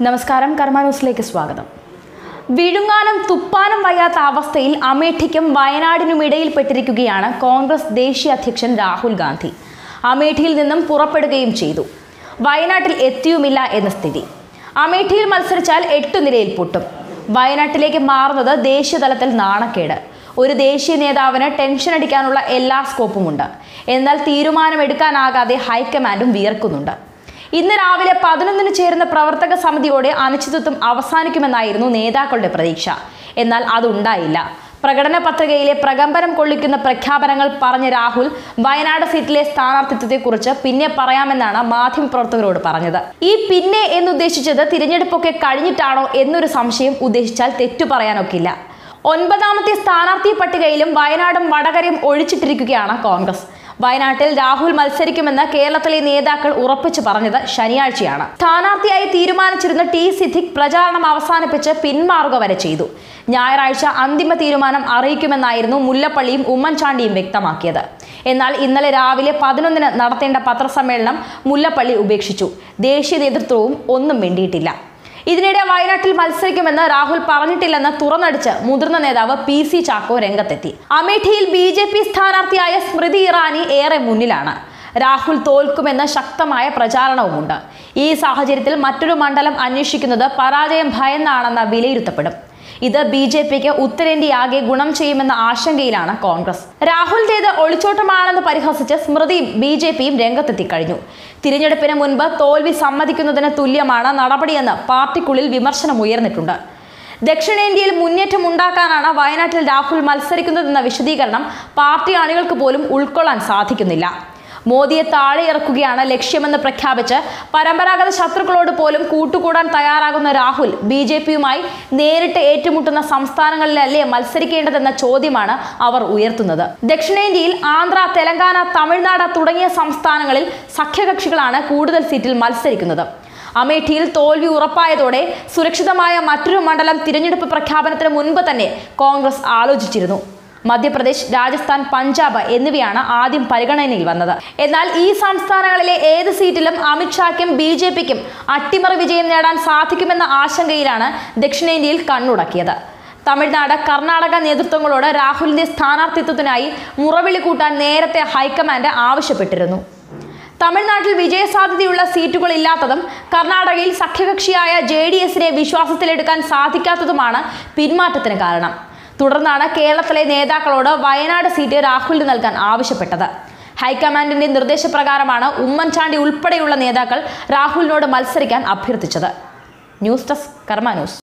നമസ്കാരം കർമ്മ ന്യൂസിലേക്ക് സ്വാഗതം. വിഴുങ്ങാനും തുപ്പാനും വയ്യാത്ത അവസ്ഥയിൽ അമേഠിക്കും വയനാടിനും ഇടയിൽപ്പെട്ടിരിക്കുകയാണ് കോൺഗ്രസ് ദേശീയ അധ്യക്ഷൻ രാഹുൽ ഗാന്ധി. അമേഠിയിൽ നിന്നും പുറപ്പെടുകയും ചെയ്തു. വയനാട്ടിൽ എത്തിയുമില്ല എന്ന സ്ഥിതി. അമേഠിയിൽ മത്സരിച്ചാൽ എട്ട് നിലയിൽ പൊട്ടും. വയനാട്ടിലേക്ക് മാറുന്നത് ദേശീയതലത്തിൽ നാണക്കേട്. ഒരു ദേശീയ നേതാവിന് ടെൻഷൻ അടിക്കാനുള്ള എല്ലാ സ്കോപ്പുമുണ്ട്. എന്നാൽ തീരുമാനമെടുക്കാനാകാതെ ഹൈക്കമാൻഡും വിയർക്കുന്നുണ്ട്. ഇന്ന് രാവിലെ പതിനൊന്നിന് ചേരുന്ന പ്രവർത്തക സമിതിയോടെ അനിശ്ചിതത്വം അവസാനിക്കുമെന്നായിരുന്നു നേതാക്കളുടെ പ്രതീക്ഷ. എന്നാൽ അതുണ്ടായില്ല. പ്രകടന പത്രികയിലെ പ്രകമ്പനം കൊള്ളിക്കുന്ന പ്രഖ്യാപനങ്ങൾ പറഞ്ഞ രാഹുൽ വയനാട് സീറ്റിലെ സ്ഥാനാർത്ഥിത്വത്തെക്കുറിച്ച് പിന്നെ പറയാമെന്നാണ് മാധ്യമപ്രവർത്തകരോട് പറഞ്ഞത്. ഈ പിന്നെ എന്നുദ്ദേശിച്ചത് തിരഞ്ഞെടുപ്പൊക്കെ കഴിഞ്ഞിട്ടാണോ എന്നൊരു സംശയം ഉദ്ദേശിച്ചാൽ തെറ്റു പറയാനൊക്കില്ല. ഒൻപതാമത്തെ സ്ഥാനാർത്ഥി പട്ടികയിലും വയനാടും വടകരയും ഒഴിച്ചിട്ടിരിക്കുകയാണ് കോൺഗ്രസ്. വയനാട്ടിൽ രാഹുൽ മത്സരിക്കുമെന്ന് കേരളത്തിലെ നേതാക്കൾ ഉറപ്പിച്ചു പറഞ്ഞത് ശനിയാഴ്ചയാണ്. സ്ഥാനാർത്ഥിയായി തീരുമാനിച്ചിരുന്ന ടി സിദ്ദിഖ് പ്രചാരണം അവസാനിപ്പിച്ച് പിന്മാറുക വരെ ചെയ്തു. ഞായറാഴ്ച അന്തിമ തീരുമാനം അറിയിക്കുമെന്നായിരുന്നു മുല്ലപ്പള്ളിയും ഉമ്മൻചാണ്ടിയും വ്യക്തമാക്കിയത്. എന്നാൽ ഇന്നലെ രാവിലെ പതിനൊന്നിന് നടത്തേണ്ട പത്രസമ്മേളനം മുല്ലപ്പള്ളി ഉപേക്ഷിച്ചു. ദേശീയ നേതൃത്വവും ഒന്നും വേണ്ടിയിട്ടില്ല ഇതിനിടെ വയനാട്ടിൽ മത്സരിക്കുമെന്ന് രാഹുൽ പറഞ്ഞിട്ടില്ലെന്ന് തുറന്നടിച്ച് മുതിർന്ന നേതാവ് പി സി ചാക്കോ രംഗത്തെത്തി. അമേഠിയിൽ ബി സ്ഥാനാർത്ഥിയായ സ്മൃതി ഇറാനി ഏറെ മുന്നിലാണ്. രാഹുൽ തോൽക്കുമെന്ന ശക്തമായ പ്രചാരണവുമുണ്ട്. ഈ സാഹചര്യത്തിൽ മറ്റൊരു മണ്ഡലം അന്വേഷിക്കുന്നത് പരാജയം ഭയന്നാണെന്ന് വിലയിരുത്തപ്പെടും. ഇത് ബി ജെ പിക്ക് ഉത്തരേന്ത്യയാകെ ഗുണം ചെയ്യുമെന്ന ആശങ്കയിലാണ് കോൺഗ്രസ്. രാഹുൽ രാഹുലിന്റേത് ഒളിച്ചോട്ടമാണെന്ന് പരിഹസിച്ച് സ്മൃതിയും ബി ജെ പിയും രംഗത്തെത്തി കഴിഞ്ഞു. തിരഞ്ഞെടുപ്പിന് മുൻപ് തോൽവി സമ്മതിക്കുന്നതിന് തുല്യമാണ് നടപടിയെന്ന് പാർട്ടിക്കുള്ളിൽ വിമർശനം ഉയർന്നിട്ടുണ്ട്. ദക്ഷിണേന്ത്യയിൽ മുന്നേറ്റം ഉണ്ടാക്കാനാണ് വയനാട്ടിൽ രാഹുൽ മത്സരിക്കുന്നതെന്ന വിശദീകരണം പാർട്ടി അണികൾക്ക് പോലും ഉൾക്കൊള്ളാൻ സാധിക്കുന്നില്ല. മോദിയെ താഴെ ഇറക്കുകയാണ് ലക്ഷ്യമെന്ന് പ്രഖ്യാപിച്ച് പരമ്പരാഗത ശത്രുക്കളോട് പോലും കൂട്ടുകൂടാൻ തയ്യാറാകുന്ന രാഹുൽ ബി ജെ പിയുമായി നേരിട്ട് ഏറ്റുമുട്ടുന്ന സംസ്ഥാനങ്ങളിലല്ലേ മത്സരിക്കേണ്ടതെന്ന ചോദ്യമാണ് അവർ ഉയർത്തുന്നത്. ദക്ഷിണേന്ത്യയിൽ ആന്ധ്ര തെലങ്കാന തമിഴ്നാട് തുടങ്ങിയ സംസ്ഥാനങ്ങളിൽ സഖ്യകക്ഷികളാണ് കൂടുതൽ സീറ്റിൽ മത്സരിക്കുന്നത്. അമേഠിയിൽ തോൽവി ഉറപ്പായതോടെ സുരക്ഷിതമായ മറ്റൊരു മണ്ഡലം തിരഞ്ഞെടുപ്പ് പ്രഖ്യാപനത്തിന് മുൻപ് തന്നെ കോൺഗ്രസ് ആലോചിച്ചിരുന്നു. മധ്യപ്രദേശ് രാജസ്ഥാൻ പഞ്ചാബ് എന്നിവയാണ് ആദ്യം പരിഗണനയിൽ വന്നത്. എന്നാൽ ഈ സംസ്ഥാനങ്ങളിലെ ഏത് സീറ്റിലും അമിത്ഷായ്ക്കും ബി ജെ പിക്കും അട്ടിമറി വിജയം നേടാൻ സാധിക്കുമെന്ന ആശങ്കയിലാണ് ദക്ഷിണേന്ത്യയിൽ കണ്ണുടക്കിയത്. തമിഴ്നാട് കർണാടക നേതൃത്വങ്ങളോട് രാഹുലിന്റെ സ്ഥാനാർത്ഥിത്വത്തിനായി മുറവിളി കൂട്ടാൻ നേരത്തെ ഹൈക്കമാൻഡ് ആവശ്യപ്പെട്ടിരുന്നു. തമിഴ്നാട്ടിൽ വിജയസാധ്യതയുള്ള സീറ്റുകൾ ഇല്ലാത്തതും കർണാടകയിൽ സഖ്യകക്ഷിയായ ജെ ഡി എസിനെ വിശ്വാസത്തിലെടുക്കാൻ സാധിക്കാത്തതുമാണ് പിന്മാറ്റത്തിന് കാരണം. തുടർന്നാണ് കേരളത്തിലെ നേതാക്കളോട് വയനാട് സീറ്റ് രാഹുലിന് നൽകാൻ ആവശ്യപ്പെട്ടത്. ഹൈക്കമാൻഡിന്റെ നിർദ്ദേശപ്രകാരമാണ് ഉമ്മൻചാണ്ടി ഉൾപ്പെടെയുള്ള നേതാക്കൾ രാഹുലിനോട് മത്സരിക്കാൻ അഭ്യർത്ഥിച്ചത്. News desk Karma news.